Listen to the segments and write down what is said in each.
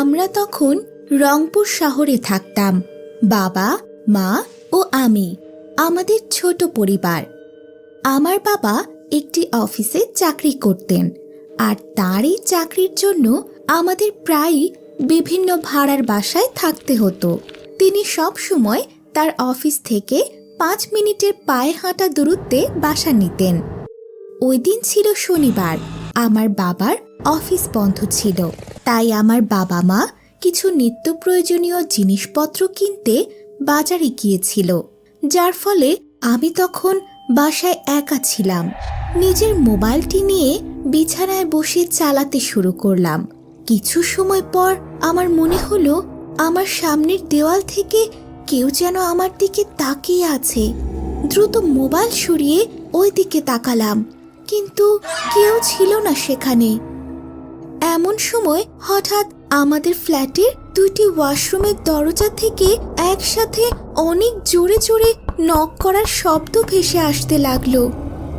আমরা তখন রংপুর শহরে থাকতাম। বাবা, মা ও আমি, আমাদের ছোট পরিবার। আমার বাবা একটি অফিসে চাকরি করতেন আর তার এই চাকরির জন্য আমাদের প্রায়ই বিভিন্ন ভাড়ার বাসায় থাকতে হতো। তিনি সব সময় তার অফিস থেকে পাঁচ মিনিটের পায়ে হাঁটা দূরত্বে বাসা নিতেন। ওই দিন ছিল শনিবার, আমার বাবার অফিস বন্ধ ছিল। তাই আমার বাবা মা কিছু নিত্য প্রয়োজনীয় জিনিসপত্র কিনতে বাজারে গিয়েছিল, যার ফলে আমি তখন বাসায় একা ছিলাম। নিজের মোবাইলটি নিয়ে বিছানায় বসে চালাতে শুরু করলাম। কিছু সময় পর আমার মনে হলো, আমার সামনের দেওয়াল থেকে কেউ যেন আমার দিকে তাকিয়ে আছে। দ্রুত মোবাইল সরিয়ে ওই দিকে তাকালাম, কিন্তু কেউ ছিল না সেখানে। এমন সময় হঠাৎ আমাদের ফ্ল্যাটের দুইটি ওয়াশরুমের দরজা থেকে একসাথে অনেক জোরে জোরে নক করার শব্দ ভেসে আসতে লাগল।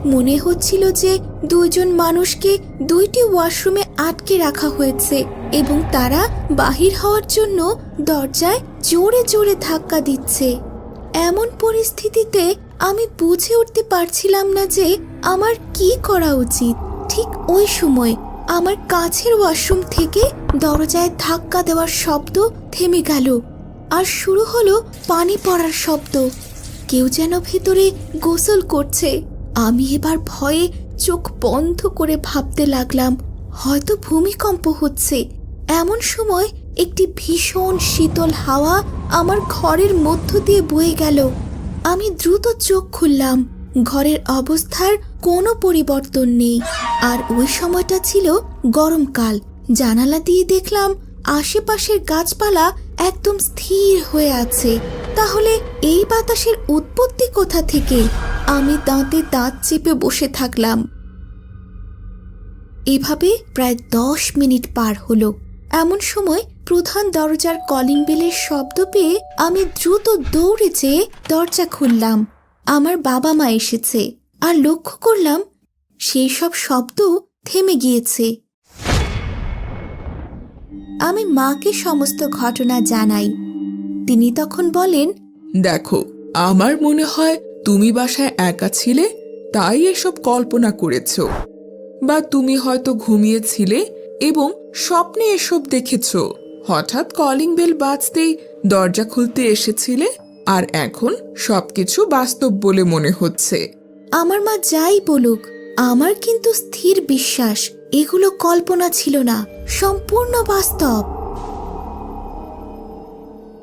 মনে হচ্ছিল যে দুইজন মানুষকে দুইটি ওয়াশরুমে আটকে রাখা হয়েছে এবং তারা বাহির হওয়ার জন্য দরজায় জোরে জোরে ধাক্কা দিচ্ছে। এমন পরিস্থিতিতে আমি বুঝে উঠতে পারছিলাম না যে আমার কি করা উচিত। ঠিক ওই সময় আমার কাছের ওয়াশরুম থেকে দরজায় ধাক্কা দেওয়ার শব্দ থেমে গেল আর শুরু হলো পানি পড়ার শব্দ। কেউ যেন ভেতরে গোসল করছে। আমি এবার ভয়ে চোখ বন্ধ করে ভাবতে লাগলাম, হয়তো ভূমিকম্প হচ্ছে। এমন সময় একটি ভীষণ শীতল হাওয়া আমার ঘরের মধ্য দিয়ে বয়ে গেল। আমি দ্রুত চোখ খুললাম। ঘরের অবস্থার কোনো পরিবর্তন নেই। আর ওই সময়টা ছিল গরমকাল জানালা দিয়ে দেখলাম আশেপাশের গাছপালা একদম স্থির হয়ে আছে। তাহলে এই বাতাসের উৎপত্তি কোথা থেকে? আমি দাঁতে দাঁত চেপে বসে থাকলাম। এভাবে প্রায় দশ মিনিট পার হলো। এমন সময় প্রধান দরজার কলিং বেলের শব্দ পেয়ে আমি দ্রুত দৌড়ে যেয়ে দরজা খুললাম। আমার বাবা মা এসেছে আর লক্ষ্য করলাম সেই সব শব্দ থেমে গিয়েছে। আমি মাকে সমস্ত ঘটনা জানাই। তিনি তখন বলেন, দেখো, আমার মনে হয় তুমি বাসায় একা ছিলে, তাই এসব কল্পনা করেছ। বা তুমি হয়তো ঘুমিয়েছিলে এবং স্বপ্নে এসব দেখেছ। হঠাৎ কলিং বেল বাজতেই দরজা খুলতে এসেছিলে আর এখন সবকিছু বাস্তব বলে মনে হচ্ছে। আমার মা যাই বলুক, আমার কিন্তু স্থির বিশ্বাস, এগুলো কল্পনা ছিল না, সম্পূর্ণ বাস্তব।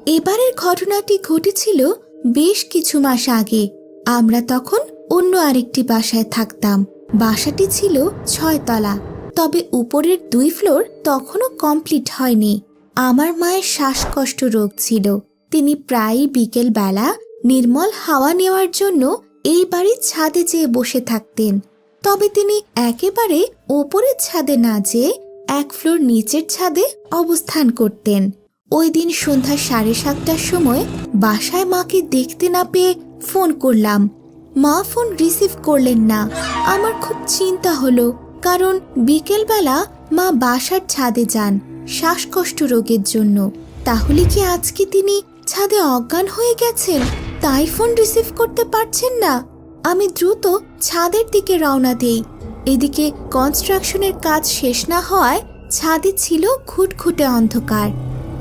এবারের ঘটনাটি ঘটেছিল বেশ কিছু মাস আগে। আমরা তখন অন্য আরেকটি বাসায় থাকতাম। বাসাটি ছিল ছয়তলা, তবে উপরের দুই ফ্লোর তখনও কমপ্লিট হয়নি। আমার মায়ের শ্বাসকষ্ট রোগ ছিল। তিনি প্রায়ই বিকেল বেলা নির্মল হাওয়া নেওয়ার জন্য এই বাড়ির ছাদে যেয়ে বসে থাকতেন। তবে তিনি একেবারে ওপরের ছাদে না যেয়ে এক ফ্লোর নিচের ছাদে অবস্থান করতেন। ওই দিন সন্ধ্যা সাড়ে সাতটার সময় বাসায় মাকে দেখতে না পেয়ে ফোন করলাম। মা, ফোন রিসিভ করলেন না। আমার খুব চিন্তা হলো, কারণ বিকেলবেলা মা বাসার ছাদে যান, শ্বাসকষ্ট রোগের জন্য। তাহলে কি আজকে তিনি ছাদে অজ্ঞান হয়ে গেছেন তাই ফোন রিসিভ করতে পারছেন না। আমি দ্রুত ছাদের দিকে রওনা দিই। এদিকে কনস্ট্রাকশনের কাজ শেষ না হওয়ায় ছাদে ছিল খুটখুটে অন্ধকার।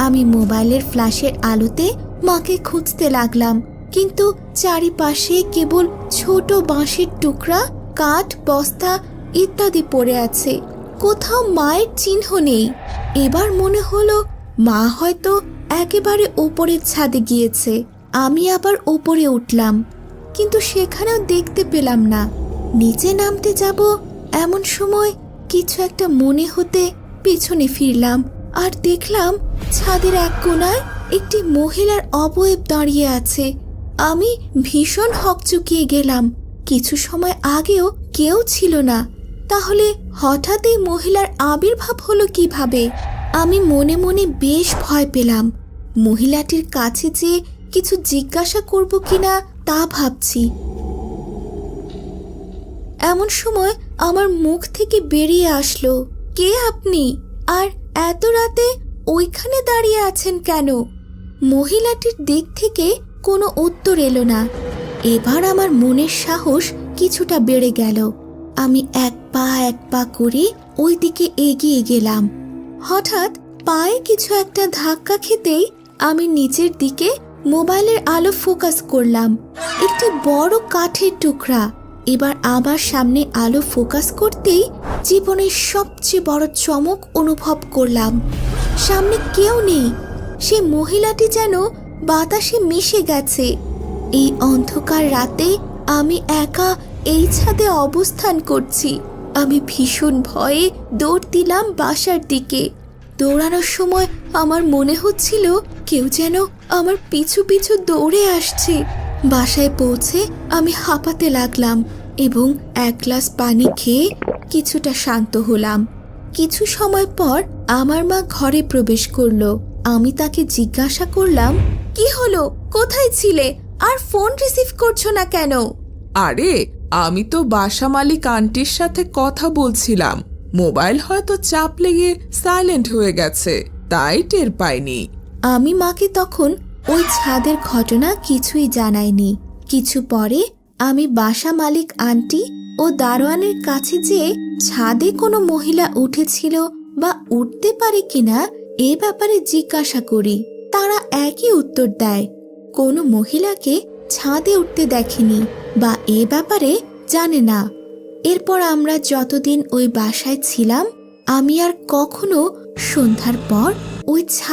আমি মোবাইলের ফ্ল্যাশের আলোতে মাকে খুঁজতে লাগলাম, কিন্তু চারিপাশে কেবল ছোট বাঁশের টুকরা, কাঠ, বস্তা ইত্যাদি পড়ে আছে। কোথাও মায়ের চিহ্ন নেই। এবার মনে হলো মা হয়তো একেবারে ওপরের ছাদে গিয়েছে, আমি আবার ওপরে উঠলাম। কিন্তু সেখানেও দেখতে পেলাম না। নিচে নামতে যাব এমন সময় কিছু একটা মনে হতে পিছনে ফিরলাম আর দেখলাম ছাদের এক কোনায় একটি মহিলার অবয়ব দাঁড়িয়ে আছে। আমি ভীষণ হকচকিয়ে গেলাম। কিছু সময় আগেও কেউ ছিল না। তাহলে হঠাৎ এই মহিলার আবির্ভাব হলো কীভাবে? আমি মনে মনে বেশ ভয় পেলাম। মহিলাটির কাছে যেয়ে কিছু জিজ্ঞাসা করব কিনা তা ভাবছি। এমন সময় আমার মুখ থেকে বেরিয়ে আসলো, কে আপনি? আর এত রাতে ওইখানে দাঁড়িয়ে আছেন কেন? মহিলাটির দিক থেকে কোনো উত্তর এলো না। এবার আমার মনের সাহস কিছুটা বেড়ে গেল। আমি এক পা এক পা করে ওই দিকে এগিয়ে গেলাম। হঠাৎ পায়ে কিছু একটা ধাক্কা খেতেই আমি নিচের দিকে মোবাইলের আলো ফোকাস করলাম। একটি বড় কাঠের টুকরা। এবার আমার সামনে আলো ফোকাস করতেই জীবনের সবচেয়ে বড় চমক অনুভব করলাম। সামনে কেউ নেই। সে মহিলাটি যেন বাতাসে মিশে গেছে। এই অন্ধকার রাতে আমি একা এই ছাদে অবস্থান করছি। আমি ভীষণ ভয়ে দৌড় দিলাম বাসার দিকে। দৌড়ানোর সময় আমার মনে হচ্ছিল কেউ যেন আমার পিছু পিছু দৌড়ে আসছে। বাসায় পৌঁছে আমি হাঁপাতে লাগলাম এবং এক গ্লাস পানি খেয়ে কিছুটা শান্ত হলাম। কিছু সময় পর আমার মা ঘরে প্রবেশ করল। আমি তাকে জিজ্ঞাসা করলাম, কি হলো? কোথায় ছিলে? আর ফোন রিসিভ করছ না কেন? আরে আমি তো বাসা মালিক আন্টির সাথে কথা বলছিলাম। মোবাইল হয়তো চাপ লেগে সাইলেন্ট হয়ে গেছে, তাই টের পাইনি। আমি মাকে তখন ওই ছাদের ঘটনা কিছুই জানাইনি। কিছু পরে আমি বাসা মালিক আন্টি ও দারোয়ানের কাছে যেয়ে ছাদে কোনো মহিলা উঠেছিল বা উঠতে পারে কিনা এ ব্যাপারে জিজ্ঞাসা করি। তারা একই উত্তর দেয়। কোনো মহিলাকে ছাদে উঠতে দেখেনি। বা এ ব্যাপারে জানে না। এরপর আমরা যতদিন ওই বাসায় ছিলাম, আমি আর কখনো সন্ধ্যার পর ওই